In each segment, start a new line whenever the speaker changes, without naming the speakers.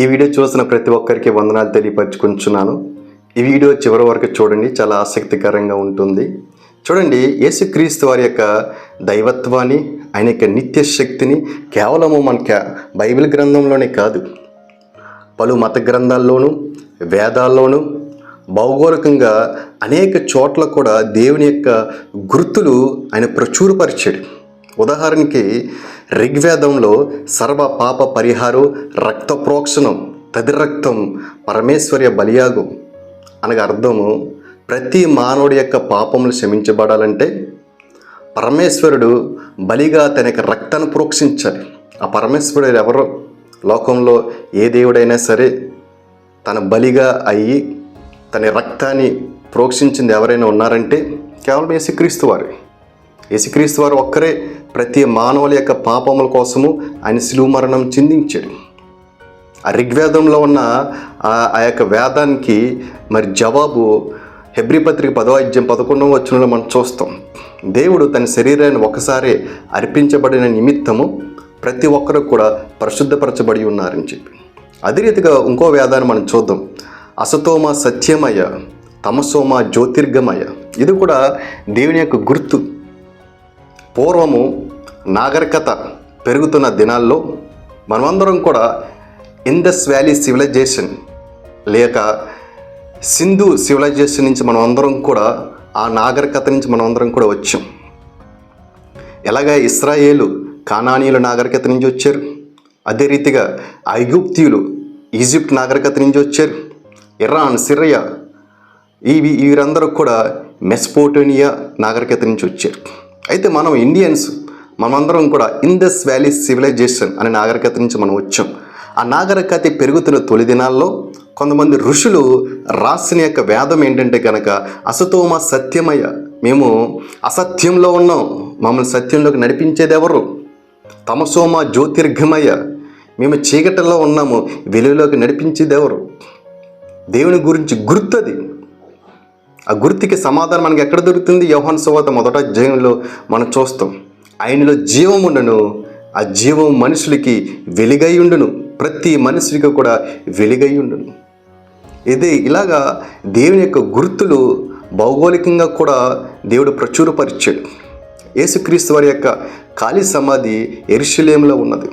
ఈ వీడియో చూసిన ప్రతి ఒక్కరికి వందనాలు తెలియపరచుకుంటున్నాను. ఈ వీడియో చివరి వరకు చూడండి చాలా ఆసక్తికరంగా ఉంటుంది. చూడండి యేసుక్రీస్తు వారి యొక్క దైవత్వాన్ని ఆయన యొక్క నిత్య శక్తిని కేవలము మనకి బైబిల్ గ్రంథంలోనే కాదు పలు మత గ్రంథాల్లోనూ వేదాల్లోనూ భౌగోళికంగా అనేక చోట్ల కూడా దేవుని యొక్క గుర్తులు ఆయన ప్రచురపరిచాడు. ఉదాహరణకి ఋగ్వేదంలో సర్వ పాప పరిహారం రక్త ప్రోక్షణం తది రక్తం పరమేశ్వర్య బలియాగం. అనగా అర్థము ప్రతి మానవుడి యొక్క పాపములు క్షమించబడాలంటే పరమేశ్వరుడు బలిగా తన యొక్క రక్తాన్ని ప్రోక్షించాలి. ఆ పరమేశ్వరుడు ఎవరు? లోకంలో ఏ దేవుడైనా సరే తన బలిగా అయ్యి తన రక్తాన్ని ప్రోక్షించింది ఎవరైనా ఉన్నారంటే కేవలం యేసుక్రీస్తు వారు. యేసుక్రీస్తు వారు ఒక్కరే ప్రతి మానవుల యొక్క పాపముల కోసము ఆయన సిలువు మరణం చిందించాడు. ఆ ఋగ్వేదంలో ఉన్న ఆ- ఆ యొక్క వేదానికి మరి జవాబు హెబ్రి పత్రిక పదో పదకొండవ వచ్చినలో మనం చూస్తాం. దేవుడు తన శరీరాన్ని ఒకసారి అర్పించబడిన నిమిత్తము ప్రతి ఒక్కరు కూడా పరిశుద్ధపరచబడి ఉన్నారని చెప్పి. అదే రీతిగా ఇంకో వేదాన్ని మనం చూద్దాం. అసతోమ సత్యమయ తమసోమ జ్యోతిర్గమయ. ఇది కూడా దేవుని యొక్క గుర్తు. పూర్వము నాగరికత పెరుగుతున్న దినాల్లో మనమందరం కూడా ఇండస్ వ్యాలీ సివిలైజేషన్ లేక సింధు సివిలైజేషన్ నుంచి మనం అందరం కూడా ఆ నాగరికత నుంచి మనం అందరం కూడా వచ్చాం. ఎలాగ ఇస్రాయేలు కానానీయుల నాగరికత నుంచి వచ్చారు? అదే రీతిగా ఐగుప్తియులు ఈజిప్ట్ నాగరికత నుంచి వచ్చారు. ఇరాన్ సిరియా ఇవి వీరందరూ కూడా మెస్పోటోనియా నాగరికత నుంచి వచ్చారు. అయితే మనం ఇండియన్స్ మనమందరం కూడా ఇండస్ వ్యాలీ సివిలైజేషన్ అనే నాగరికత నుంచి మనం వచ్చాం. ఆ నాగరికత పెరుగుతున్న తొలి దినాల్లో కొంతమంది ఋషులు రాసిన యొక్క వేదం ఏంటంటే కనుక అసతోమ సత్యమయ? మేము అసత్యంలో ఉన్నాం. మమ్మల్ని సత్యంలోకి నడిపించేది ఎవరు? తమసోమ జ్యోతిర్ఘమయ్య మేము చీకటిలో ఉన్నాము. వెలుగులోకి నడిపించేది ఎవరు? దేవుని గురించి గుర్తది ఆ గుర్తుకి సమాధానం మనకి ఎక్కడ దొరుకుతుంది? యోహాన్ సువాత మొదట అధ్యాయంలో మనం చూస్తాం. ఆయనలో జీవం ఉండను ఆ జీవం మనుషులకి వెలుగై ఉండును ప్రతి మనుషులకి కూడా వెలుగై ఉండును. ఇది ఇలాగా దేవుని యొక్క గుర్తులు భౌగోళికంగా కూడా దేవుడు ప్రచురపరిచాడు. యేసుక్రీస్తు వారి యొక్క ఖాళీ సమాధి ఎరుషులేంలో ఉన్నది.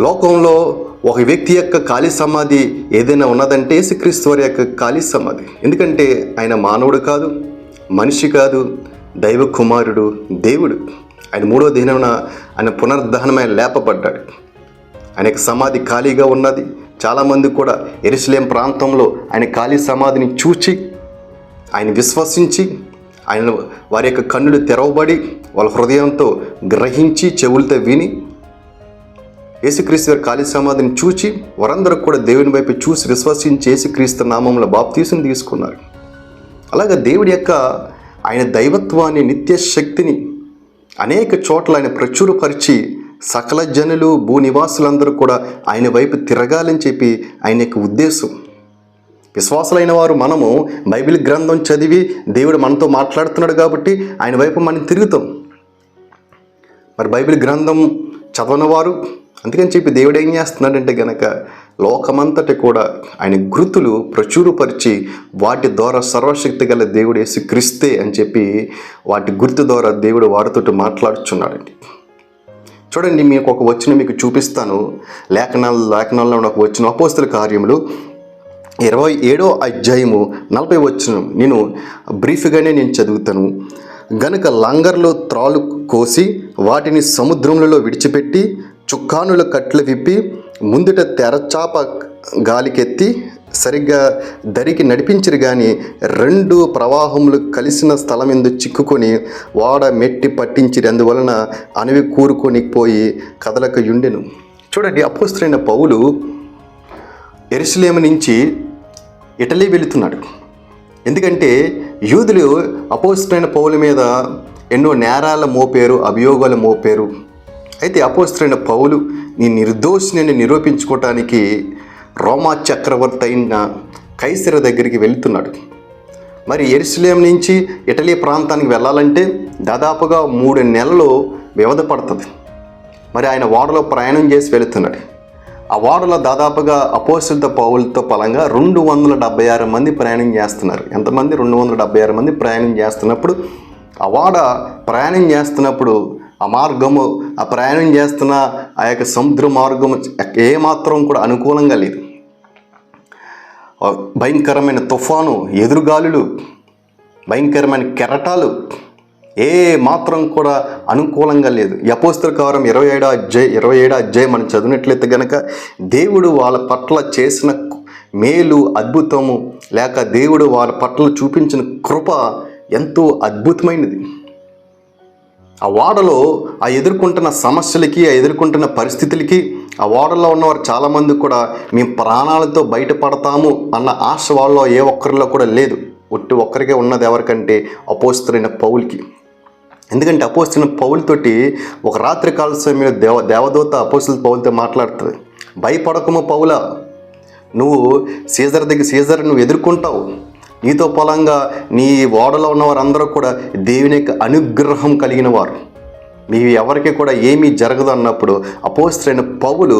లోకంలో ఒక వ్యక్తి యొక్క ఖాళీ సమాధి ఏదైనా ఉన్నదంటే యేసుక్రీస్తు వారి యొక్క ఖాళీ సమాధి. ఎందుకంటే ఆయన మానవుడు కాదు మనిషి కాదు దైవ కుమారుడు దేవుడు. ఆయన మూడో దినమున ఆయన పునర్దహనమైన లేపబడ్డాడు. ఆయన యొక్క సమాధి ఖాళీగా ఉన్నది. చాలామంది కూడా ఎరుసలేం ప్రాంతంలో ఆయన ఖాళీ సమాధిని చూచి ఆయన విశ్వసించి ఆయన వారి యొక్క కన్నులు తెరవబడి వాళ్ళ హృదయంతో గ్రహించి చెవులతో విని యేసుక్రీస్తు గారి ఖాళీ సమాధిని చూచి వారందరూ కూడా దేవుని వైపు చూసి విశ్వసించి యేసుక్రీస్తు నామంలో బాప్తీసుని తీసుకున్నారు. అలాగే దేవుడి యొక్క ఆయన దైవత్వాన్ని నిత్య శక్తిని అనేక చోట్ల ఆయన ప్రచురపరిచి సకల జనులు భూనివాసులందరూ కూడా ఆయన వైపు తిరగాలని చెప్పి ఆయన యొక్క ఉద్దేశం. విశ్వాసులైన వారు మనము బైబిల్ గ్రంథం చదివి దేవుడు మనతో మాట్లాడుతున్నాడు కాబట్టి ఆయన వైపు మనం తిరుగుతాం. మరి బైబిల్ గ్రంథం చదవనవారు అందుకని చెప్పి దేవుడు ఏం చేస్తున్నాడంటే గనక లోకమంతటి కూడా ఆయన గుర్తులు ప్రచురపరిచి వాటి ద్వారా సర్వశక్తి గల దేవుడు వేసి క్రిస్తే అని చెప్పి వాటి గుర్తు ద్వారా దేవుడు వారితో మాట్లాడుచున్నాడండి. చూడండి మీకు ఒక వచ్చిన మీకు చూపిస్తాను. లేఖనాలు లేఖనాల్లో ఒక వచ్చిన అపోస్తుల కార్యములు ఇరవై ఏడో అధ్యాయము నలభై వచ్చిన నేను బ్రీఫ్గానే నేను చదువుతాను. గనుక లంగర్లో త్రాలు కోసి వాటిని సముద్రములలో విడిచిపెట్టి చుక్కానుల కట్లు విప్పి ముందుట తెరచాప గాలికెత్తి సరిగ్గా దరికి నడిపించరు కానీ రెండు ప్రవాహములు కలిసిన స్థలం ఎందు చిక్కుకొని వాడ మెట్టి పట్టించిరి. అందువలన అణవి కూరుకొని పోయి కదలక యుండెను. చూడండి అపోస్తులైన పౌలు ఎరుసలేము నుంచి ఇటలీ వెళుతున్నాడు. ఎందుకంటే యూదులు అపోస్తులైన పౌల మీద ఎన్నో నేరాల మోపేరు అభియోగాలు మోపేరు. అయితే అపోస్తులైన పౌలు నీ నిర్దోషిని నిరూపించుకోవటానికి రోమా చక్రవర్తి అయిన కైసర దగ్గరికి వెళ్తున్నాడు. మరి ఎరుసలేం నుంచి ఇటలీ ప్రాంతానికి వెళ్ళాలంటే దాదాపుగా మూడు నెలలు వ్యవధ పడుతుంది. మరి ఆయన ఓడలో ప్రయాణం చేసి వెళుతున్నాడు. ఆ ఓడలో దాదాపుగా అపోసులతో పౌలతో పలంగా రెండు వందల డెబ్బై ఆరు మంది ప్రయాణం చేస్తున్నారు. ఎంతమంది? రెండు వందల డెబ్బై ఆరు మంది ప్రయాణం చేస్తున్నప్పుడు ఆ వాడ ప్రయాణం చేస్తున్నప్పుడు ఆ మార్గము ఆ ప్రయాణం చేస్తున్న ఆ యొక్క సముద్ర మార్గము ఏమాత్రం కూడా అనుకూలంగా లేదు. భయంకరమైన తుఫాను ఎదురుగాలులు భయంకరమైన కెరటాలు ఏ మాత్రం కూడా అనుకూలంగా లేదు. యపోస్తల కారం ఇరవై ఏడో అధ్యాయ ఇరవై ఏడో అధ్యాయం మనం చదివినట్లయితే గనక దేవుడు వాళ్ళ పట్ల చేసిన మేలు అద్భుతము లేక దేవుడు వాళ్ళ పట్ల చూపించిన కృప ఎంతో అద్భుతమైనది. ఆ వాడలో ఆ ఎదుర్కొంటున్న సమస్యలకి ఆ ఎదుర్కొంటున్న పరిస్థితులకి ఆ ఓడల్లో ఉన్నవారు చాలామంది కూడా మేము ప్రాణాలతో బయటపడతాము అన్న ఆశ వాళ్ళలో ఏ ఒక్కరిలో కూడా లేదు. ఒట్టి ఒక్కరికే ఉన్నది ఎవరికంటే అపోస్తులైన పౌల్కి. ఎందుకంటే అపోస్తున్న పౌలతోటి ఒక రాత్రి కాల సమయంలో దేవ దేవదూత అపోస్తుల పౌలతో మాట్లాడుతుంది. భయపడకము పౌల. నువ్వు సీజర్ దగ్గర సీజర్ నువ్వు ఎదుర్కొంటావు. నీతో పొలంగా నీ ఓడలో ఉన్న వారందరూ కూడా దేవుని యొక్క అనుగ్రహం కలిగిన వారు మీ ఎవరికి కూడా ఏమీ జరగదు అన్నప్పుడు అపోస్త్రైన పౌలు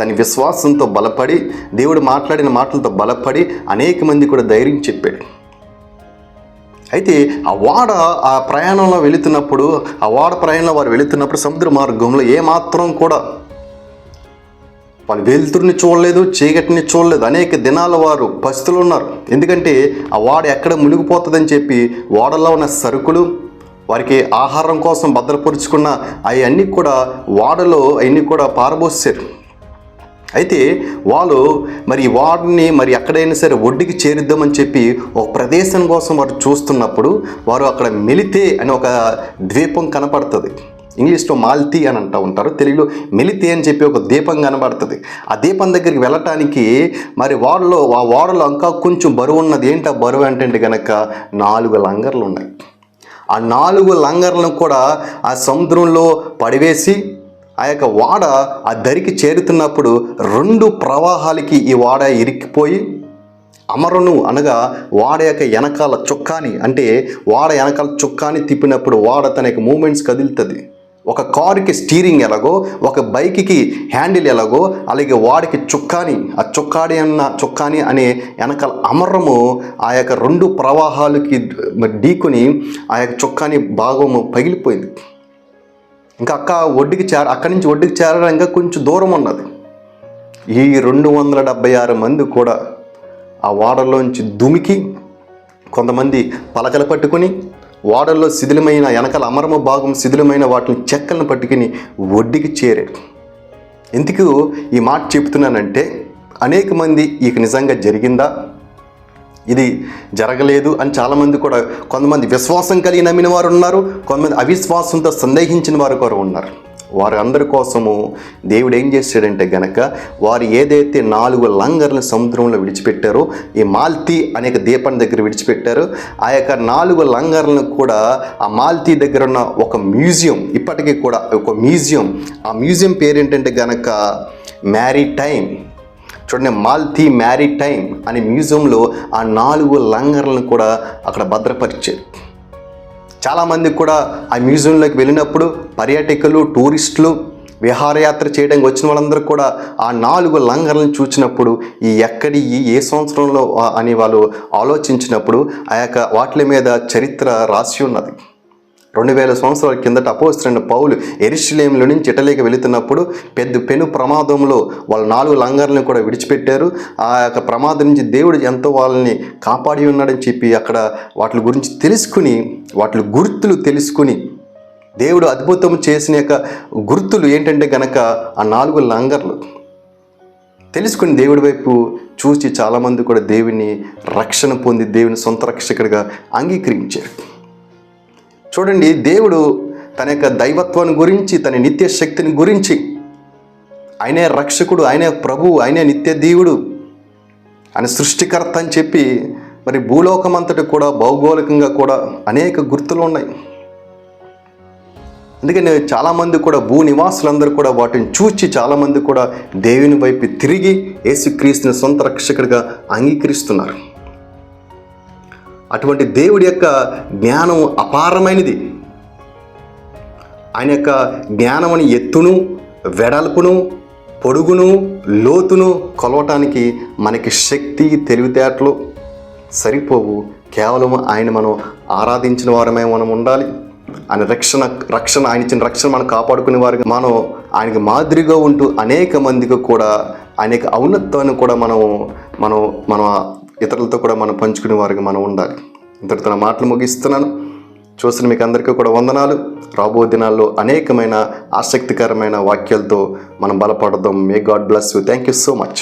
తన విశ్వాసంతో బలపడి దేవుడు మాట్లాడిన మాటలతో బలపడి అనేక మంది కూడా ధైర్యం చెప్పాడు. అయితే ఆ వాడ ఆ ప్రయాణంలో వెళుతున్నప్పుడు ఆ వాడ ప్రయాణంలో వారు వెళుతున్నప్పుడు సముద్ర మార్గంలో ఏమాత్రం కూడా వాళ్ళు వెలుతురుని చూడలేదు చీకటిని చూడలేదు. అనేక దినాల వారు పస్తులు ఉన్నారు. ఎందుకంటే ఆ వాడ ఎక్కడ మునిగిపోతుందని చెప్పి వాడలో ఉన్న సరుకులు వారికి ఆహారం కోసం భద్రపరుచుకున్న అవన్నీ కూడా వాడలో అవన్నీ కూడా పారబోసారు అయితే వాళ్ళు మరి వాడిని మరి ఎక్కడైనా సరే ఒడ్డుకి చేరుద్దామని చెప్పి ఒక ప్రదేశం కోసం వారు చూస్తున్నప్పుడు వారు అక్కడ మెలితే అని ఒక ద్వీపం కనపడుతుంది. ఇంగ్లీష్లో మాల్తీ అని అంటూ ఉంటారు. తెలుగులో మెలితి అని చెప్పి ఒక దీపం కనబడుతుంది. ఆ దీపం దగ్గరికి వెళ్ళటానికి మరి వాడలో ఆ వాడలో ఇంకా కొంచెం బరువు ఉన్నది. ఏంటి ఆ బరువు అంటే కనుక నాలుగు లంగర్లు ఉన్నాయి. ఆ నాలుగు లంగర్లను కూడా ఆ సముద్రంలో పడివేసి ఆ యొక్క వాడ ఆ దరికి చేరుతున్నప్పుడు రెండు ప్రవాహాలకి ఈ వాడ ఇరికిపోయి అమరును అనగా వాడ యొక్క వెనకాల చొక్కాని అంటే వాడ వెనకాల చొక్కాని తిప్పినప్పుడు వాడ తన యొక్క మూమెంట్స్ కదులుతుంది. ఒక కారుకి స్టీరింగ్ ఎలాగో ఒక బైక్కి హ్యాండిల్ ఎలాగో అలాగే వాడికి చుక్కాని ఆ చుక్కాడి అన్న చుక్కాని అనే వెనకాల అమరము ఆ యొక్క రెండు ప్రవాహాలకి ఢీకొని ఆ యొక్క చుక్కాని భాగము పగిలిపోయింది. ఇంకా అక్క ఒడ్డుకి చేర అక్కడి నుంచి ఒడ్డుకి చేరడం ఇంకా కొంచెం దూరం ఉన్నది. ఈ రెండు వందల డెబ్బై ఆరు మంది కూడా ఆ వాడలోంచి దుమికి కొంతమంది పలకలు పట్టుకొని ఓడల్లో శిథిలమైన వెనకాల అమరమ భాగం శిథిలమైన వాటిని చెక్కలను పట్టుకుని ఒడ్డుకి చేరాడు ఎందుకు ఈ మాట చెప్తున్నానంటే అనేక మంది ఇక నిజంగా జరిగిందా? ఇది జరగలేదు అని చాలామంది కూడా కొంతమంది విశ్వాసం కలిగి నమ్మిన వారు ఉన్నారు కొంతమంది అవిశ్వాసంతో సందేహించిన వారు కూడా ఉన్నారు. వారి అందరి కోసము దేవుడు ఏం చేశాడంటే గనక వారు ఏదైతే నాలుగు లంగర్లు సముద్రంలో విడిచిపెట్టారో ఈ మాల్తీ అనేక దీపం దగ్గర విడిచిపెట్టారో. ఆ యొక్క నాలుగు లంగర్లను కూడా ఆ మాల్తీ దగ్గర ఉన్న ఒక మ్యూజియం ఇప్పటికీ కూడా ఒక మ్యూజియం. ఆ మ్యూజియం పేరు ఏంటంటే గనక మ్యారీ టైమ్ చూడండి మాల్తీ మ్యారీ టైమ్ అనే మ్యూజియంలో ఆ నాలుగు లంగర్లను కూడా అక్కడ భద్రపరిచారు. చాలామంది కూడా ఆ మ్యూజియంలోకి వెళ్ళినప్పుడు పర్యాటకులు టూరిస్టులు విహారయాత్ర చేయడానికి వచ్చిన వాళ్ళందరూ కూడా ఆ నాలుగు లంగర్లను చూసినప్పుడు ఈ ఎక్కడి ఈ ఏ సంవత్సరంలో అని వాళ్ళు ఆలోచించినప్పుడు ఆ యొక్క వాటి మీద చరిత్ర రాసి ఉన్నది. రెండు వేల సంవత్సరాల కిందట అపోస్తున్న పౌలు ఎరిశిలేంలో నుంచి ఇటలీకి వెళుతున్నప్పుడు పెద్ద పెను ప్రమాదంలో వాళ్ళ నాలుగు లంగర్లను కూడా విడిచిపెట్టారు. ఆ యొక్క ప్రమాదం నుంచి దేవుడు ఎంతో వాళ్ళని కాపాడి ఉన్నాడని చెప్పి అక్కడ వాటి గురించి తెలుసుకుని వాటి గుర్తులు తెలుసుకుని దేవుడు అద్భుతం చేసిన యొక్క గుర్తులు ఏంటంటే గనక ఆ నాలుగు లంగర్లు తెలుసుకుని దేవుడి వైపు చూసి చాలామంది కూడా దేవుని రక్షణ పొంది దేవుని సొంత రక్షకుడిగా అంగీకరించారు. చూడండి దేవుడు తన యొక్క దైవత్వాన్ని గురించి తన నిత్య శక్తిని గురించి ఆయనే రక్షకుడు ఆయనే ప్రభు ఆయనే నిత్య దీవుడు ఆయన సృష్టికర్త అని చెప్పి మరి భూలోకం అంతటి కూడా భౌగోళికంగా కూడా అనేక గుర్తులు ఉన్నాయి. అందుకని చాలామంది కూడా భూ నివాసులందరూ కూడా వాటిని చూచి చాలామంది కూడా దేవుని వైపు తిరిగి యేసుక్రీస్తుని సొంత రక్షకుడిగా అంగీకరిస్తున్నారు. అటువంటి దేవుడి యొక్క జ్ఞానం అపారమైనది. ఆయన యొక్క జ్ఞానం అని ఎత్తును వెడల్పును పొడుగును లోతును కొలవటానికి మనకి శక్తి తెలివితేటలు సరిపోవు. కేవలం ఆయన మనం ఆరాధించిన వారమే మనం ఉండాలి. ఆయన రక్షణ రక్షణ ఆయన ఇచ్చిన రక్షణ మనం కాపాడుకునే వారికి మనం ఆయనకి మాదిరిగా ఉంటూ అనేక మందికి కూడా అనేక ఔన్నత్వాన్ని కూడా మనం మనం మన ఇతరులతో కూడా మనం పంచుకునే వారికి మనం ఉండాలి. ఇంతటితో నా మాటలు ముగిస్తున్నాను. చూసిన మీకు అందరికీ కూడా వందనాలు. రాబో దినాల్లో అనేకమైన ఆసక్తికరమైన వాక్యాలతో మనం బలపడదాం. May God bless you thank you so much